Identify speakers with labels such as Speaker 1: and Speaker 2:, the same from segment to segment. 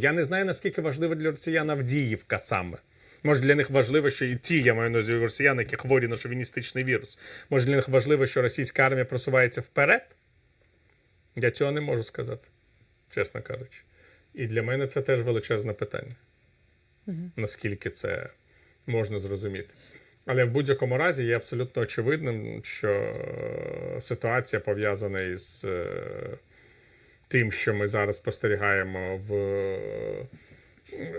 Speaker 1: Я не знаю, наскільки важлива для росіян Авдіївка саме. Може, для них важливо, що і ті, я маю на увазі росіян, які хворі на шовіністичний вірус. Може, для них важливо, що російська армія просувається вперед? Я цього не можу сказати, чесно кажучи. І для мене це теж величезне питання. Наскільки це можна зрозуміти. Але в будь-якому разі є абсолютно очевидним, що е, ситуація пов'язана із е, тим, що ми зараз спостерігаємо в е,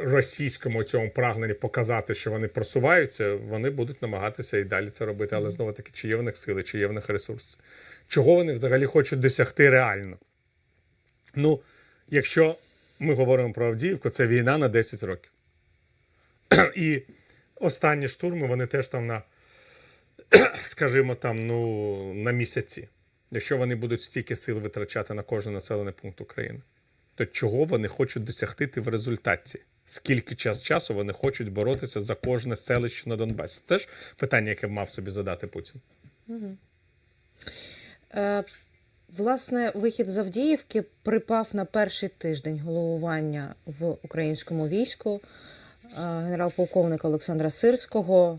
Speaker 1: російському цьому прагненні показати, що вони просуваються, вони будуть намагатися і далі це робити. Але знову таки, чи є в них сили, чи є в них ресурси? Чого вони взагалі хочуть досягти реально? Ну, якщо ми говоримо про Авдіївку, це війна на 10 років. І останні штурми вони теж там на, скажімо, там, ну, на місяці. Якщо вони будуть стільки сил витрачати на кожен населений пункт України, то чого вони хочуть досягти в результаті? Скільки час часу вони хочуть боротися за кожне селище на Донбасі? Це теж питання, яке мав собі задати Путін.
Speaker 2: Е, Власне, вихід з Авдіївки припав на перший тиждень головування в українському війську е, генерал-полковника Олександра Сирського.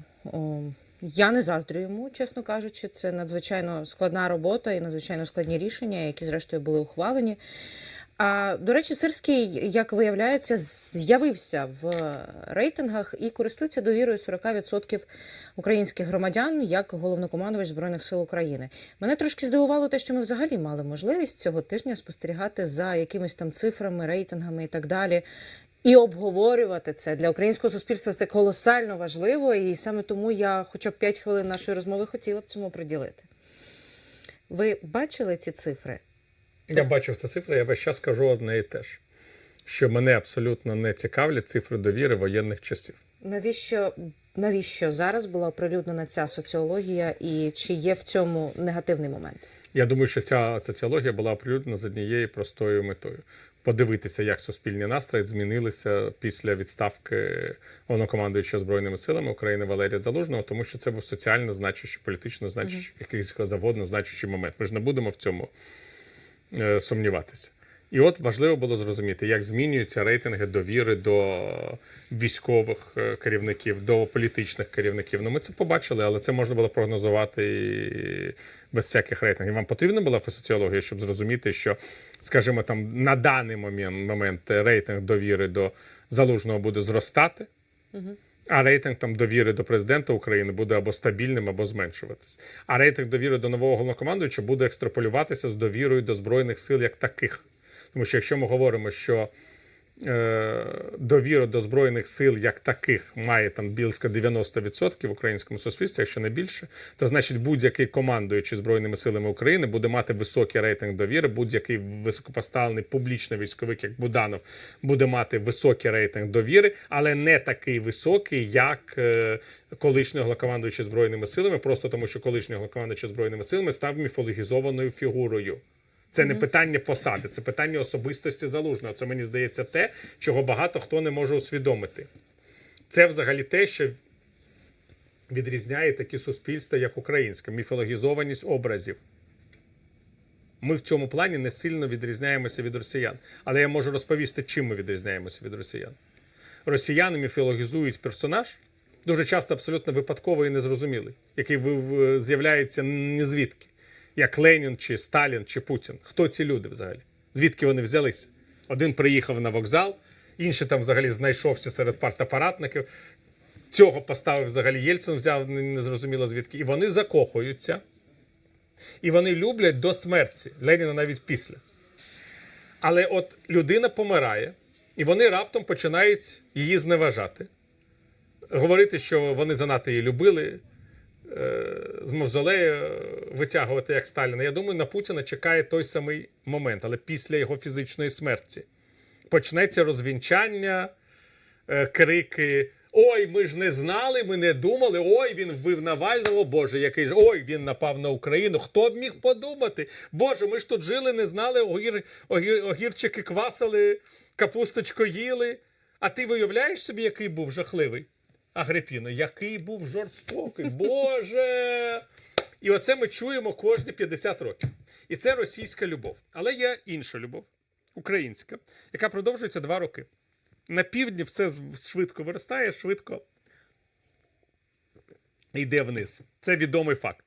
Speaker 2: Я не заздрю йому, чесно кажучи. Це надзвичайно складна робота і надзвичайно складні рішення, які, зрештою, були ухвалені. А до речі, Сирський, як виявляється, з'явився в рейтингах і користується довірою 40% українських громадян як головнокомандувач збройних сил України. Мене трошки здивувало те, що ми взагалі мали можливість цього тижня спостерігати за якимись там цифрами, рейтингами і так далі. І обговорювати це для українського суспільства це колосально важливо, і саме тому я, хоча б 5 хвилин нашої розмови, хотіла б цьому приділити. Ви бачили ці цифри?
Speaker 1: Я бачив ці цифри, я весь час кажу одне і те ж. Що мене абсолютно не цікавлять цифри довіри воєнних часів.
Speaker 2: Навіщо навіщо зараз була оприлюднена ця соціологія, і чи є в цьому негативний момент?
Speaker 1: Я думаю, що ця соціологія була оприлюднена з однією простою метою: подивитися, як суспільні настрої змінилися після відставки головнокомандуючого збройними силами України Валерія Залужного, тому що це був соціально значущий, політично значущий, якийсь заводно значущий момент. Ми ж не будемо в цьому е, сумніватися. І от важливо було зрозуміти, як змінюються рейтинги довіри до військових е, керівників, до політичних керівників. Ну, ми це побачили, але це можна було прогнозувати без всяких рейтингів. Вам потрібна була соціологія, щоб зрозуміти, що, скажімо, там на даний момент, момент рейтинг довіри до залужного буде зростати. А рейтинг там довіри до президента України буде або стабільним, або зменшуватись. А рейтинг довіри до нового головнокомандуючого буде екстраполюватися з довірою до збройних сил як таких. Тому що якщо ми говоримо, що е, довіра до збройних сил як таких має там близько 90% в українському суспільстві, якщо не більше, то значить будь-який командуючий збройними силами України буде мати високий рейтинг довіри. Будь-який високопоставлений публічний військовик, як Буданов, буде мати високий рейтинг довіри, але не такий високий, як е, колишній головнокомандуючий збройними силами, просто тому що колишній головнокомандуючий збройними силами став міфологізованою фігурою. Це не питання посади, це питання особистості залужного. Це мені здається те, чого багато хто не може усвідомити. Це взагалі те, що відрізняє такі суспільства, як українське, міфологізованість образів. Ми в цьому плані не сильно відрізняємося від росіян. Але я можу розповісти, чим ми відрізняємося від росіян. Росіяни міфологізують персонаж дуже часто абсолютно випадковий і незрозумілий, який з'являється ні звідки як Ленін, чи Сталін, чи Путін. Хто ці люди взагалі? Звідки вони взялися? Один приїхав на вокзал, інший там взагалі знайшовся серед партапаратників. Цього поставив взагалі Єльцин, взяв незрозуміло звідки. І вони закохуються. І вони люблять до смерті. Леніна навіть після. Але от людина помирає, і вони раптом починають її зневажати. Говорити, що вони занадто її любили, з мавзолею е, витягувати як Сталіна. Я думаю, на Путіна чекає той самий момент, але після його фізичної смерті почнеться розвінчання, е, крики. Ой, ми ж не знали, ми не думали. Ой, він вбив Навального. Боже, який ж ой, він напав на Україну. Хто б міг подумати? Боже, ми ж тут жили, не знали, огір, огір, огірчики квасили, капусточку їли. А ти виявляєш собі, який був жахливий? Агрипіно, який був жорстокий, Боже! І оце ми чуємо кожні 50 років. І це російська любов. Але є інша любов, українська, яка продовжується два роки. на півдні все швидко виростає, швидко йде вниз. Це відомий факт.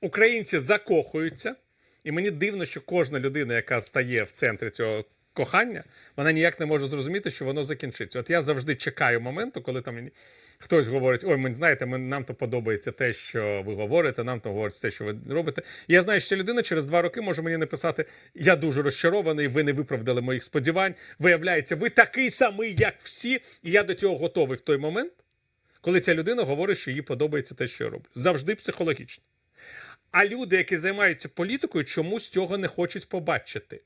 Speaker 1: Українці закохуються, і мені дивно, що кожна людина, яка стає в центрі цього кохання, вона ніяк не може зрозуміти, що воно закінчиться. От я завжди чекаю моменту, коли там хтось говорить: ой, ми знаєте, ми, нам то подобається те, що ви говорите, нам то говориться те, що ви робите. І я знаю, що людина через два роки може мені написати: я дуже розчарований, ви не виправдали моїх сподівань. Виявляється, ви такий самий, як всі, і я до цього готовий в той момент, коли ця людина говорить, що їй подобається те, що я роблю. Завжди психологічно. А люди, які займаються політикою, чомусь цього не хочуть побачити.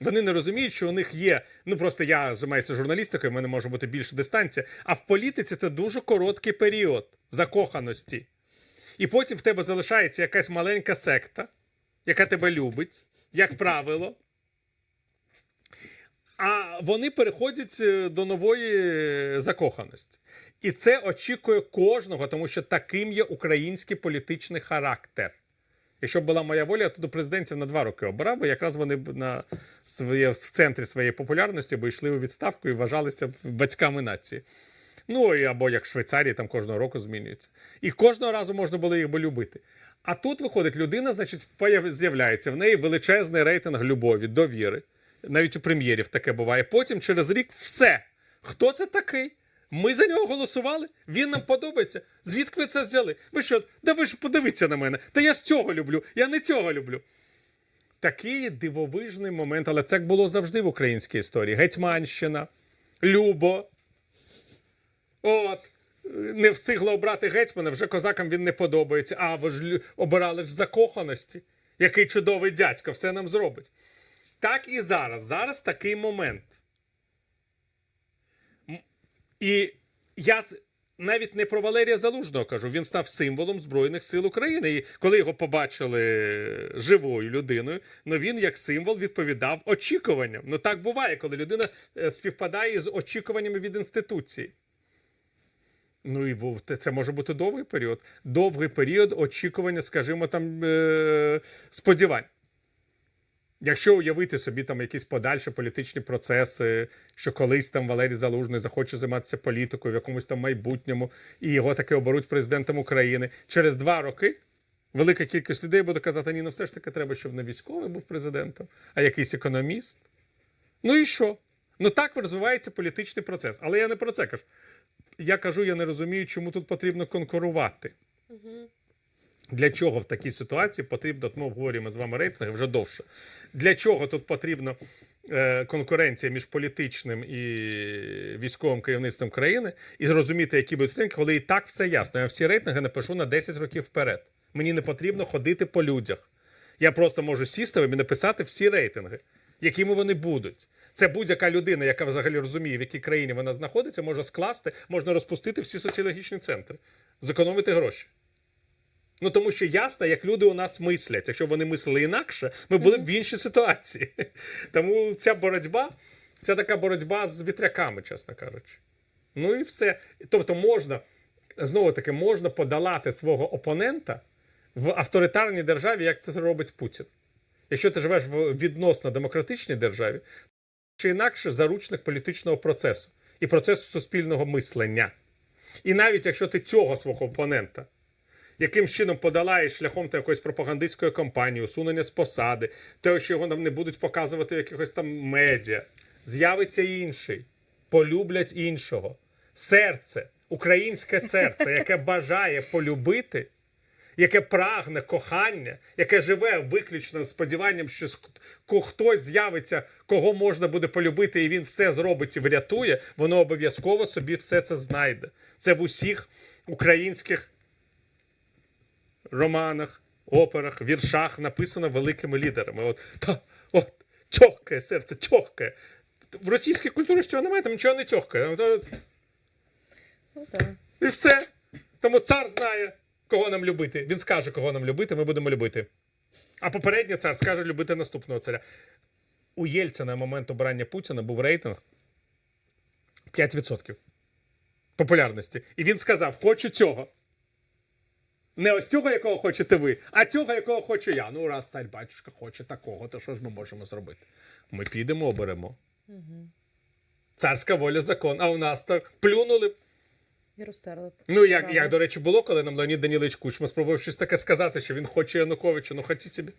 Speaker 1: Вони не розуміють, що у них є. Ну просто я займаюся журналістикою, в мене може бути більше дистанція. А в політиці це дуже короткий період закоханості. І потім в тебе залишається якась маленька секта, яка тебе любить, як правило. А вони переходять е, до нової е, закоханості. І це очікує кожного, тому що таким є український політичний характер. Якщо б була моя воля, то до президентів на два роки обирав, бо якраз вони б на своє, в центрі своєї популярності бо йшли у відставку і вважалися батьками нації. Ну або як в Швейцарії, там кожного року змінюється. І кожного разу можна було їх би любити. А тут виходить людина, значить, з'являється в неї величезний рейтинг любові, довіри. Навіть у прем'єрів таке буває. Потім через рік все. Хто це такий? Ми за нього голосували. Він нам подобається. Звідки ви це взяли? Ви що? Да ви ж подивіться на мене. Та я ж цього люблю, я не цього люблю. Такий дивовижний момент, але це було завжди в українській історії. Гетьманщина, Любо. От. Не встигла обрати гетьмана, вже козакам він не подобається. А ви ж обирали ж закоханості. Який чудовий дядько, все нам зробить. Так і зараз. Зараз такий момент. І я навіть не про Валерія Залужного кажу. Він став символом Збройних сил України. І коли його побачили живою людиною, ну він як символ відповідав очікуванням. Ну так буває, коли людина е, співпадає з очікуваннями від інституції. Ну і це може бути довгий період. Довгий період очікування, скажімо, там е- сподівань. Якщо уявити собі там якісь подальші політичні процеси, що колись там Валерій Залужний захоче займатися політикою в якомусь там майбутньому, і його таки оберуть президентом України, через два роки велика кількість людей буде казати: ні, ну все ж таки треба, щоб не військовий був президентом, а якийсь економіст. Ну і що? Ну так розвивається політичний процес. Але я не про це кажу. Я кажу, я не розумію, чому тут потрібно конкурувати. Для чого в такій ситуації потрібно, ми обговорюємо з вами рейтинги вже довше. Для чого тут потрібна е, конкуренція між політичним і військовим керівництвом країни, і зрозуміти, які будуть рейтинги, коли і так все ясно. Я всі рейтинги напишу на 10 років вперед. Мені не потрібно ходити по людях. Я просто можу сісти і написати всі рейтинги, якими вони будуть. Це будь-яка людина, яка взагалі розуміє, в якій країні вона знаходиться, може скласти, можна розпустити всі соціологічні центри, зекономити гроші. Ну тому що ясно, як люди у нас мислять. Якщо вони мислили інакше, ми були б в іншій ситуації. Тому ця боротьба це така боротьба з вітряками, чесно кажучи. Ну і все. Тобто, можна знову таки можна подолати свого опонента в авторитарній державі, як це робить Путін. Якщо ти живеш в відносно демократичній державі, чи інакше заручник політичного процесу і процесу суспільного мислення. І навіть якщо ти цього свого опонента яким чином подолаєш шляхом та якоїсь пропагандистської кампанії, усунення з посади, те, що його нам не будуть показувати в якихось там медіа, з'явиться інший, полюблять іншого. Серце, українське серце, яке бажає полюбити, яке прагне кохання, яке живе виключно сподіванням, що хтось з'явиться, кого можна буде полюбити, і він все зробить і врятує, воно обов'язково собі все це знайде. Це в усіх українських романах, операх, віршах написано великими лідерами. От, та, от, тьохкає серце, тьохкає. В російській культурі що немає, там нічого не тьохкає.
Speaker 2: Ну, так.
Speaker 1: І все. Тому цар знає, кого нам любити. Він скаже, кого нам любити, ми будемо любити. А попередній цар скаже любити наступного царя. У Єльця на момент обрання Путіна був рейтинг 5% популярності. І він сказав: хочу цього. Не ось цього, якого хочете ви, а цього, якого хочу я. Ну, раз цар батюшка хоче такого, то що ж ми можемо зробити? Ми підемо, оберемо. Царська воля закон. А у нас так плюнули. б.
Speaker 2: І розтерли. б.
Speaker 1: Ну, як, як, до речі, було, коли нам Леонід Данілович Кучма спробував щось таке сказати, що він хоче Януковича, ну хотіть собі.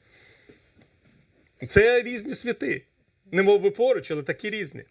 Speaker 1: Це різні світи. Не мов би поруч, але такі різні.